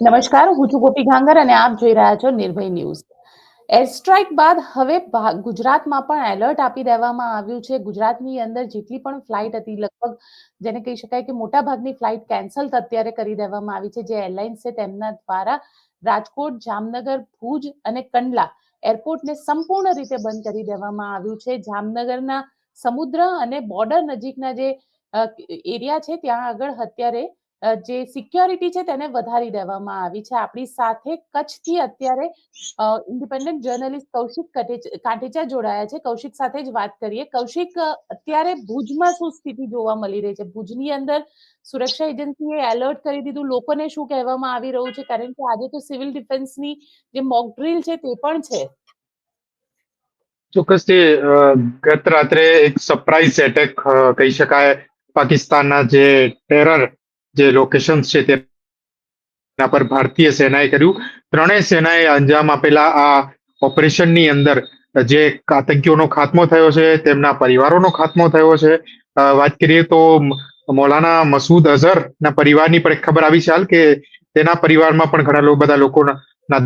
નમસ્કાર, હું છું ગોપી ઘાંગર અને આપ જોઈ રહ્યા છો નિર્ભય ન્યૂઝ. એર સ્ટ્રાઇક બાદ હવે ગુજરાતમાં પણ એલર્ટ આપી દેવામાં આવ્યું છે. ગુજરાતની અંદર જેટલી પણ ફ્લાઇટ હતી, લગભગ જેને કહી શકાય કે મોટા ભાગની ફ્લાઇટ કેન્સલ અત્યારે કરી દેવામાં આવી છે, જે એરલાઇન્સ છે તેમના દ્વારા રાજકોટ, જામનગર, ભુજ અને કંડલા એરપોર્ટને સંપૂર્ણ રીતે બંધ કરી દેવામાં આવ્યું છે. જામનગરના સમુદ્ર અને બોર્ડર નજીકના જે એરિયા છે, ત્યાં આગળ અત્યારે જે સિક્યોરિટી છે તેને વધારી દેવામાં આવી છે. આપણી સાથે કચ્છથી અત્યારે ઇન્ડિપેન્ડન્ટ જર્નલિસ્ટ કૌશિક કાંઠેચા જોડાયા છે. કૌશિક સાથે જ વાત કરીએ. કૌશિક અત્યારે ભુજમાં શું સ્થિતિ જોવા મળી રહી છે? ભુજની અંદર સુરક્ષા એજન્સીએ એલર્ટ કરી દીધું. લોકોને શું કહેવામાં આવી રહ્યું છે? કારણ કે આજે તો સિવિલ ડિફેન્સની જે મોક ડ્રીલ છે તે પણ છે. ચોક્કસથી ગત રાત્રે એક સરપ્રાઇઝ એટેક કહી શકાય, પાકિસ્તાનના જે ટેરર જે લોકેશન છે તેના પર ભારતીય સેનાએ કર્યું. ત્રણેય સેનાએ અંજામ આપેલા આ ઓપરેશનની અંદર જે આતંકીઓનો ખાત્મો થયો છે, તેમના પરિવારોનો ખાત્મો થયો છે. વાત કરીએ તો મૌલાના મસૂદ અઝહરના પરિવારની પણ ખબર આવી છે હાલ કે તેના પરિવારમાં પણ ઘણા બધા લોકોના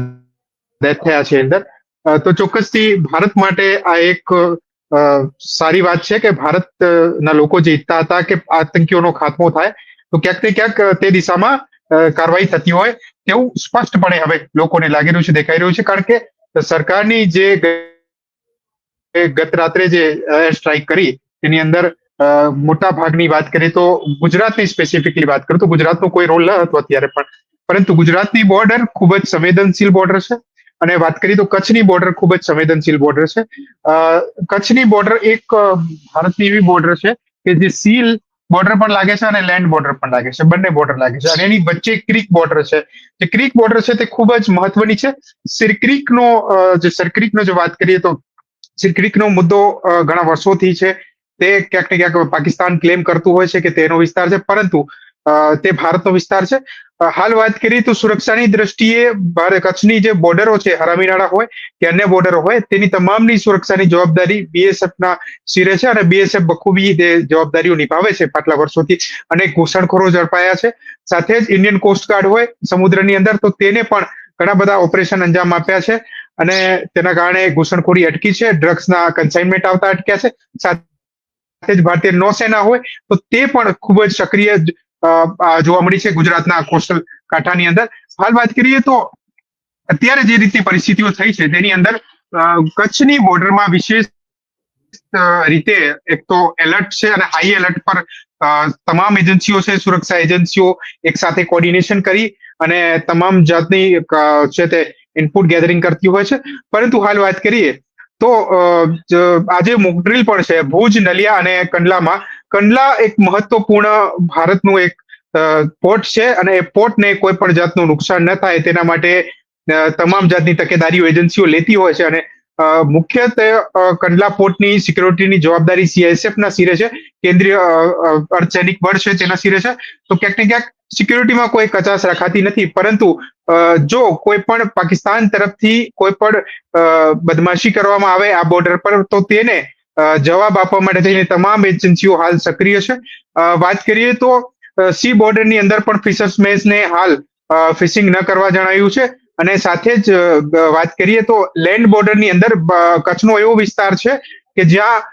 ડેથ થયા છે અંદર. તો ચોક્કસથી ભારત માટે આ એક સારી વાત છે કે ભારતના લોકો જે ઈચ્છતા હતા કે આતંકીઓનો ખાત્મો થાય. તો ક્યાંક ને ક્યાંક તે દિશામાં કાર્યવાહી થતી હોય તેવું સ્પષ્ટપણે હવે લોકોને લાગી રહ્યું છે, દેખાઈ રહ્યું છે. કારણ કે સરકારની જે ગત રાત્રે જે એર સ્ટ્રાઇક કરી, તેની અંદર મોટા ભાગની વાત કરીએ તો ગુજરાતની સ્પેસિફિકલી વાત કરું તો ગુજરાતનો કોઈ રોલ ન હતો અત્યારે પણ. પરંતુ ગુજરાતની બોર્ડર ખૂબ જ સંવેદનશીલ બોર્ડર છે. અને વાત કરીએ તો કચ્છની બોર્ડર ખૂબ જ સંવેદનશીલ બોર્ડર છે. કચ્છની બોર્ડર એક ભારતની એવી બોર્ડર છે કે જે સીલ બોર્ડર પણ લાગે છે અને લેન્ડ બોર્ડર પણ લાગે છે. બંને બોર્ડર લાગે છે. અને એની વચ્ચે ક્રિક બોર્ડર છે. જે ક્રિક બોર્ડર છે તે ખૂબ જ મહત્વની છે. સિરક્રિકનો જે સરક્રીકનો જો વાત કરીએ તો સિરક્રિકનો મુદ્દો ઘણા વર્ષોથી છે. તે ક્યાંક ને ક્યાંક પાકિસ્તાન ક્લેમ કરતું હોય છે કે તેનો વિસ્તાર છે. પરંતુ તે ભારતનો વિસ્તાર છે. હાલ વાત કરીએ તો સુરક્ષાની દ્રષ્ટિએ ભારત કચ્છની જે બોર્ડરો છે હરામીનાળા હોય કે અન્ય બોર્ડરો હોય, તેની તમામની સુરક્ષાની જવાબદારી બીએસએફ ના શિરે છે અને બીએસએફ બખૂબી જવાબદારીઓ નિભાવે છે પાટલા વર્ષોથી અનેક ઘૂસણખોરો ઝડપાયા છે. સાથે જ ઇન્ડિયન કોસ્ટગાર્ડ હોય સમુદ્રની અંદર તો તેને પણ ઘણા બધા ઓપરેશન અંજામ આપ્યા છે અને તેના કારણે ઘૂસણખોરી અટકી છે, ડ્રગ્સના કન્સાઇનમેન્ટ આવતા અટક્યા છે. સાથે જ ભારતીય નૌસેના હોય તો તે પણ ખૂબ જ સક્રિય જોવા મળી છે ગુજરાતના કોસ્ટલ કાંઠાની અંદર. હાલ વાત કરીએ તો અત્યારે જે રીતની પરિસ્થિતિઓ થઈ છે, તેની અંદર કચ્છની બોર્ડરમાં વિશેષ રીતે એક તો એલર્ટ છે અને હાઈ એલર્ટ પર તમામ એજન્સીઓ છે, સુરક્ષા એજન્સીઓ એક સાથે કોર્ડિનેશન કરી અને તમામ જાતની છે તે ઇનપુટ ગેધરિંગ કરતી હોય છે. પરંતુ હાલ વાત કરીએ તો આજે મોકડ્રીલ પણ છે, ભુજ, નલિયા અને કંડલામાં કંડલા એક મહત્વપૂર્ણ ભારતનું એક પોર્ટ છે અને એ પોર્ટને કોઈ પણ જાતનું નુકસાન ન થાય તેના માટે તમામ જાતની તકેદારીઓ એજન્સીઓ લેતી હોય છે અને મુખ્યત્વે કંડલા પોર્ટની સિક્યોરિટીની જવાબદારી સીઆઈએસએફના સિરે છે. કેન્દ્રીય અર્ધસૈનિક બળ છે તેના સિરે છે. તો ક્યાંક ને ક્યાંક સિક્યોરિટીમાં કોઈ કચાશ રખાતી નથી. પરંતુ જો કોઈ પણ પાકિસ્તાન તરફથી કોઈ પણ બદમાશી કરવામાં આવે આ બોર્ડર પર, તો તેને જવાબ આપવા માટે થઈને તમામ એજન્સીઓ હાલ સક્રિય છે વાત કરીએ તો સી બોર્ડરની અંદર પણ ફિશર્સમેન્સને હાલ ફિશિંગ ન કરવા જણાવ્યું છે અને સાથે જ વાત કરીએ તો લેન્ડ બોર્ડરની અંદર કચ્છનો એવો વિસ્તાર છે કે જ્યાં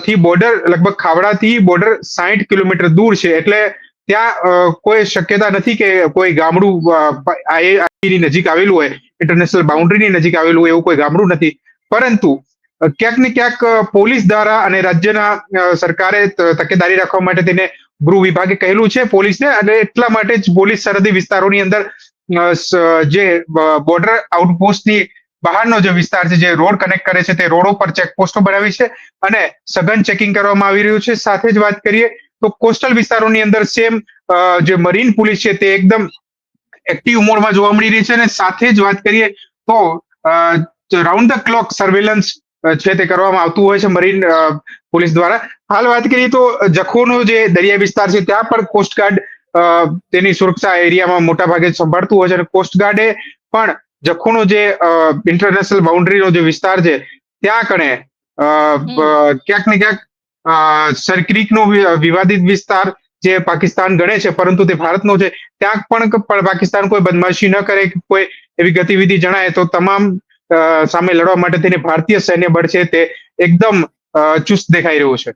થી બોર્ડર લગભગ ખાવડાથી બોર્ડર સાહીઠ કિલોમીટર દૂર છે એટલે ત્યાં કોઈ શક્યતા નથી કે કોઈ ગામડું અ, આ એ- આની નજીક આવેલું હોય ઇન્ટરનેશનલ બાઉન્ડ્રીની નજીક આવેલું હોય એવું કોઈ ગામડું નથી પરંતુ ક્યાંક ને ક્યાંક પોલીસ દ્વારા અને રાજ્યના સરકારે તકેદારી રાખવા માટે તેને ગૃહ વિભાગે કહેલું છે પોલીસને. અને એટલા માટે જ પોલીસ સરહદી વિસ્તારોની અંદર જે બોર્ડર આઉટપોસ્ટની બહારનો જે વિસ્તાર છે, જે રોડ કનેક્ટ કરે છે તે રોડો પર ચેકપોસ્ટો બનાવી છે અને સઘન ચેકિંગ કરવામાં આવી રહ્યું છે. સાથે જ વાત કરીએ તો કોસ્ટલ વિસ્તારોની અંદર સેમ જે મરીન પોલીસ છે તે એકદમ એક્ટિવ મોડમાં જોવા મળી રહી છે. અને સાથે જ વાત કરીએ તો રાઉન્ડ ધ ક્લોક સર્વેલન્સ છે તે કરવામાં આવતું હોય છે મરીન પોલીસ દ્વારા હાલ વાત કરીએ તો જખોનો જે દરિયા વિસ્તાર છે ત્યાં પણ કોસ્ટગાર્ડ તેની સુરક્ષા એરિયામાં મોટા ભાગે સંભાળતું હોય છે અને કોસ્ટગાર્ડે પણ જખોનો જે ઇન્ટરનેશનલ બાઉન્ડ્રીનો જે વિસ્તાર છે ત્યાં કણે. ક્યાંક ને ક્યાંક સરક્રીકનો વિવાદિત વિસ્તાર જે પાકિસ્તાન ગણે છે પરંતુ તે ભારતનો છે ત્યાં પણ પાકિસ્તાન કોઈ બદમાશી ન કરે કોઈ એવી ગતિવિધિ જણાય તો તમામ સામે લડવા માટે તેને ભારતીય સૈન્ય બળ છે તે એકદમ ચુસ્ત દેખાઈ રહ્યું છે.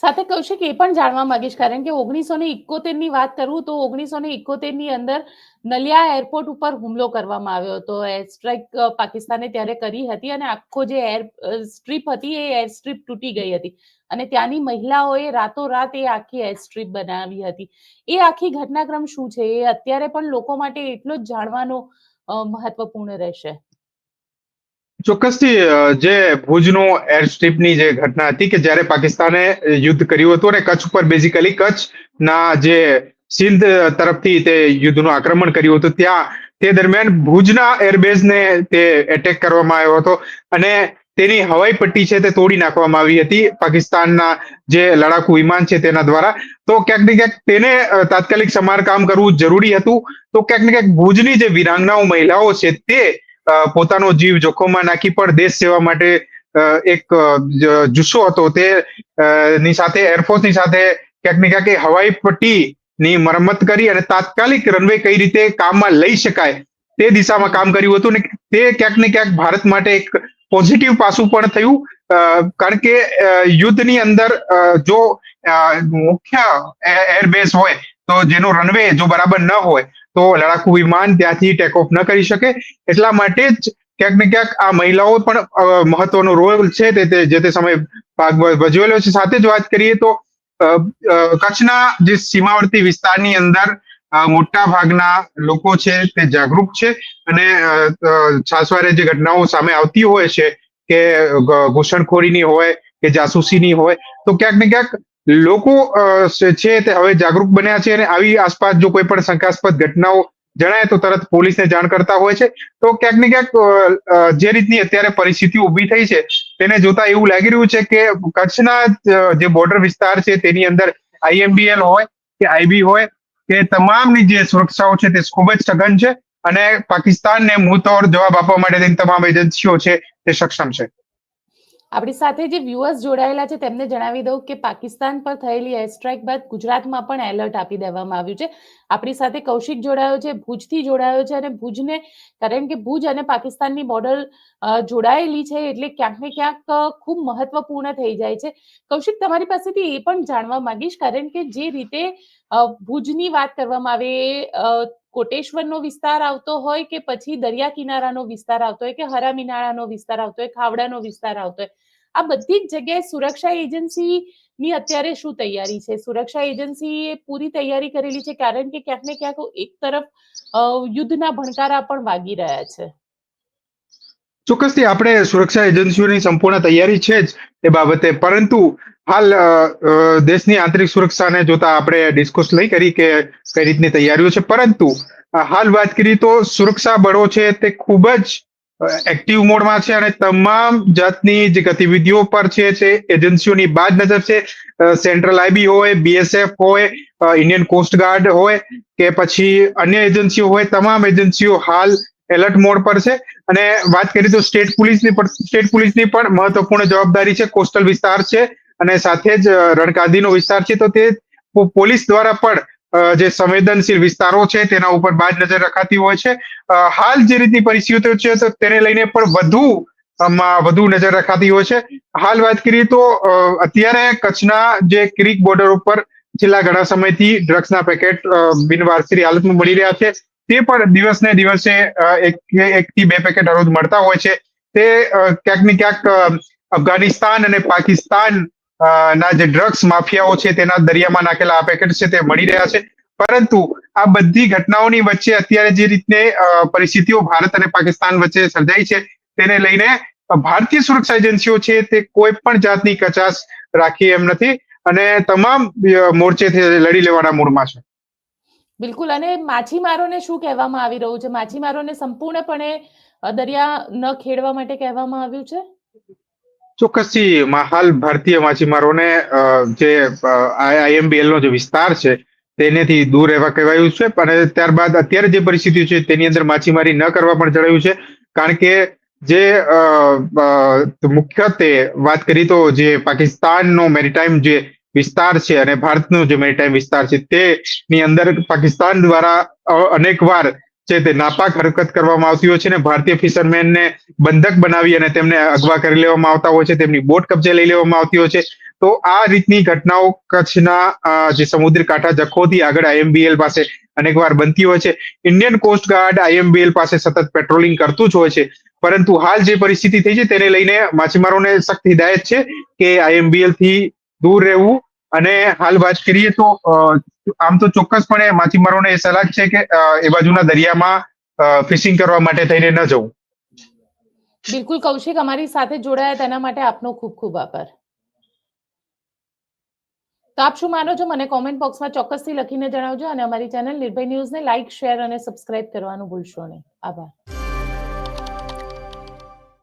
સાથે કૌશિક એ પણ જાણવા માંગીશ, કારણ કે ઓગણીસો ને ઇકોતેરની વાત કરું તો ઓગણીસો ને ઇકોતેરની અંદર નલિયા એરપોર્ટ ઉપર હુમલો કરવામાં આવ્યો હતો. એર સ્ટ્રાઇક પાકિસ્તાને ત્યારે કરી હતી અને આખો જે એર સ્ટ્રીપ હતી એ એર સ્ટ્રીપ તૂટી ગઈ હતી. અને ત્યાંની મહિલાઓએ રાતોરાત એ આખી એર સ્ટ્રીપ બનાવી હતી. એ આખી ઘટનાક્રમ શું છે? એ અત્યારે પણ લોકો માટે એટલો જ જાણવાનો મહત્વપૂર્ણ રહેશે. ચોક્કસથી જે ભુજનો એર સ્ટ્રીપની જે ઘટના હતી કે જ્યારે પાકિસ્તાને યુદ્ધ કર્યું હતું અને કચ્છ ઉપર બેઝિકલી કચ્છના જે સિંધ તરફથી તે યુદ્ધનું આક્રમણ કર્યું હતું, ત્યાં તે દરમિયાન ભુજના એરબેઝને તે એટેક કરવામાં આવ્યો હતો અને તેની હવાઈ પટ્ટી છે તે તોડી નાખવામાં આવી હતી પાકિસ્તાનના જે લડાકુ વિમાન છે તેના દ્વારા. તો ક્યાંક ને ક્યાંક તેને તાત્કાલિક સમારકામ કરવું જરૂરી હતું. તો ક્યાંક ને ક્યાંક ભુજની જે વિરાંગનાઓ મહિલાઓ છે તે પોતાનો જીવ જોખમમાં નાખી પણ દેશ સેવા માટે એક જુસ્સો હતો. તે ની સાથે એરફોર્સની સાથે ક્યાંક ને ક્યાંક એ પટ્ટી ની મરમ્મત કરી અને તાત્કાલિક રનવે કઈ રીતે કામમાં લઈ શકાય તે દિશામાં કામ કર્યું હતું ને તે ક્યાંક ને ક્યાંક ભારત માટે એક પોઝિટિવ પાસું પણ થયું. કારણ કે યુદ્ધની અંદર જો મુખ્ય એરબેઝ હોય તો જેનો રનવે જો બરાબર ન હોય તો લડાકુ વિમાન ત્યાંથી ટેક ઓફ ન કરી શકે. એટલા માટે જ ક્યાંક ને ક્યાંક આ મહિલાઓ પણ મહત્વનો રોલ છે તે જે તે સમયે ભાગ ભજવેલો છે. સાથે જ વાત કરીએ તો કચ્છના જે સીમાવર્તી વિસ્તારની અંદર મોટા ભાગના લોકો છે તે જાગૃત છે અને છાસવારે જે ઘટનાઓ સામે આવતી હોય છે કે ઘૂસણખોરીની હોય કે જાસૂસીની હોય, તો ક્યાંક ને ક્યાંક લોકો છે તે હવે જાગૃત બન્યા છે અને આવી આસપાસ જો કોઈ પણ શંકાસ્પદ ઘટનાઓ જણાય તો તરત પોલીસને જાણ કરતા હોય છે. તો ક્યાંક ને ક્યાંક જે રીતની અત્યારે પરિસ્થિતિ ઊભી થઈ છે તેને જોતા એવું લાગી રહ્યું છે કે કચ્છના જે બોર્ડર વિસ્તાર છે તેની અંદર આઈએમબીએલ હોય કે આઈબી હોય કે તમામની જે સુરક્ષાઓ છે તે ખૂબ જ સઘન છે અને પાકિસ્તાનને મુંહતોડ જવાબ આપવા માટે તેની તમામ એજન્સીઓ છે તે સક્ષમ છે. આપણી સાથે જે વ્યુઅર્સ જોડાયેલા છે, તેમને જણાવી દઉં કે પાકિસ્તાન પર થયેલી એર સ્ટ્રાઇક બાદ ગુજરાતમાં પણ એલર્ટ આપી દેવામાં આવ્યું છે. આપણી સાથે કૌશિક જોડાયો છે, ભુજથી જોડાયો છે અને ભુજને, કારણ કે ભુજ અને પાકિસ્તાનની બોર્ડર જોડાયેલી છે એટલે ક્યાંક ને ક્યાંક ખૂબ મહત્વપૂર્ણ થઈ જાય છે. કૌશિક, તમારી પાસેથી એ પણ જાણવા માંગીશ, કારણ કે જે રીતે ભુજની વાત કરવામાં આવે કોટેશ્વરનો વિસ્તાર આવતો હોય કે પછી દરિયા કિનારાનો વિસ્તાર આવતો હોય કે હરામીનાળાનો વિસ્તાર આવતો હોય, ખાવડાનો વિસ્તાર આવતો હોય, આ બધી જ જગ્યાએ સુરક્ષા એજન્સી ની અત્યારે શું તૈયારી છે? સુરક્ષા એજન્સીએ પૂરી તૈયારી કરેલી છે, કારણ કે ક્યાંક ને ક્યાંક એક તરફ યુદ્ધના ભણકારા પણ વાગી રહ્યા છે. ચોક્કસથી આપણે સુરક્ષા એજન્સીઓની સંપૂર્ણ તૈયારી છે જ એ બાબતે. પરંતુ હાલ દેશની આંતરિક સુરક્ષાને જોતા આપણે ડિસ્કસ નહીં કરી કે કઈ રીતની તૈયારીઓ છે. પરંતુ હાલ વાત કરીએ તો સુરક્ષા બળો છે તે ખૂબ જ એક્ટિવ મોડમાં છે અને તમામ જાતની જે ગતિવિધિઓ પર છે તે એજન્સીઓની બાદ નજર છે. સેન્ટ્રલ આઈબી હોય બીએસએફ હોય ઇન્ડિયન કોસ્ટ ગાર્ડ હોય કે પછી અન્ય એજન્સીઓ હોય, તમામ એજન્સીઓ હાલ એલર્ટ મોડ પર છે. અને વાત કરીએ તો સ્ટેટ પોલીસની પણ સ્ટેટ પોલીસની પણ મહત્વપૂર્ણ જવાબદારી છે કોસ્ટલ વિસ્તાર છે અને સાથે જ રણકાદીનો વિસ્તાર છે. તો તે પોલીસ દ્વારા પણ જે સંવેદનશીલ વિસ્તારો છે તેના ઉપર બાજ નજર રખાતી હોય છે. હાલ જે રીતની પરિસ્થિતિઓ છે તો તેને લઈને પણ વધુ વધુ નજર રખાતી હોય છે. હાલ વાત કરીએ તો અત્યારે કચ્છના જે ક્રિક બોર્ડર ઉપર છેલ્લા ઘણા સમયથી ડ્રગ્સના પેકેટ બિનવારસી હાલતમાં મળી રહ્યા છે. તે પણ દિવસને દિવસે એક થી બે પેકેટ હરોજ મળતા હોય છે. તે ક્યાંક ને ક્યાંક અફઘાનિસ્તાન અને પાકિસ્તાન ના જે ડ્રગ્સ માફિયાઓ છે તેના દરિયામાં નાખેલા આ પેકેટ છે તે મળી રહ્યા છે. પરંતુ આ બધી ઘટનાઓની વચ્ચે અત્યારે જે રીતે પરિસ્થિતિઓ ભારત અને પાકિસ્તાન વચ્ચે સર્જાઈ છે તેને લઈને ભારતીય સુરક્ષા એજન્સીઓ છે તે કોઈ પણ જાતની કચાશ રાખી એમ નથી અને તમામ મોરચેથી લડી લેવાના મૂડમાં છે. બિલકુલ. અને માછીમારોને શું કહેવામાં આવી રહ્યું છે? માછીમારોને સંપૂર્ણપણે દરિયા ન ખેડવા માટે કહેવામાં આવ્યું છે? ચોક્કસથી હાલ ભારતીય માછીમારોને જે આઈએમબીએલ નો જે વિસ્તાર છે, તેનેથી દૂર રહેવા કહેવાયું છે. અને ત્યારબાદ અત્યારે જે પરિસ્થિતિ છે, તેની અંદર માછીમારી ન કરવા પણ જણાવ્યું છે. કારણ કે જે મુખ્યત્વે વાત કરી તો જે પાકિસ્તાનનો મેરીટાઈમ જે વિસ્તાર છે અને ભારતનો જે મેરીટાઈમ વિસ્તાર છે તેની અંદર પાકિસ્તાન દ્વારા અનેકવાર છે તે નાપાક હરકત કરવામાં આવતી હોય છે અને ભારતીય ફિશરમેનને બંધક બનાવી અને તેમને અગવા કરી લેવામાં આવતા હોય છે, તેમની બોટ કબજે લઈ લેવામાં આવતી હોય છે. તો આ રીતની ઘટનાઓ કચ્છના જે સમુદ્ર કાંઠા જખોથી આગળ આઈએમબીએલ પાસે અનેકવાર બનતી હોય છે. ઇન્ડિયન કોસ્ટ ગાર્ડ આઈએમબીએલ પાસે સતત પેટ્રોલિંગ કરતું જ હોય છે. પરંતુ હાલ જે પરિસ્થિતિ થઈ છે તેને લઈને માછીમારોને સખ્ત હિદાયત છે કે આઈએમબીએલથી દૂર રહેવું અને હાલ વાત કરીએ તો આમ તો ચોક્કસપણે માછીમારોને એ સલાહ છે કે એ બાજુના દરિયામાં ફિશિંગ કરવા માટે થઈને ન જવું. બિલકુલ કૌશિક, અમારી સાથે જોડાયા તેના માટે આપનો ખૂબ ખૂબ આભાર. તો આપ શું માનો છો? મને કોમેન્ટ બોક્સમાં ચોક્કસથી લખીને જણાવજો અને અમારી ચેનલ નિર્ભય ન્યૂઝને લાઇક શેર અને સબસ્ક્રાઇબ કરવાનું ભૂલશો નહીં. આભાર.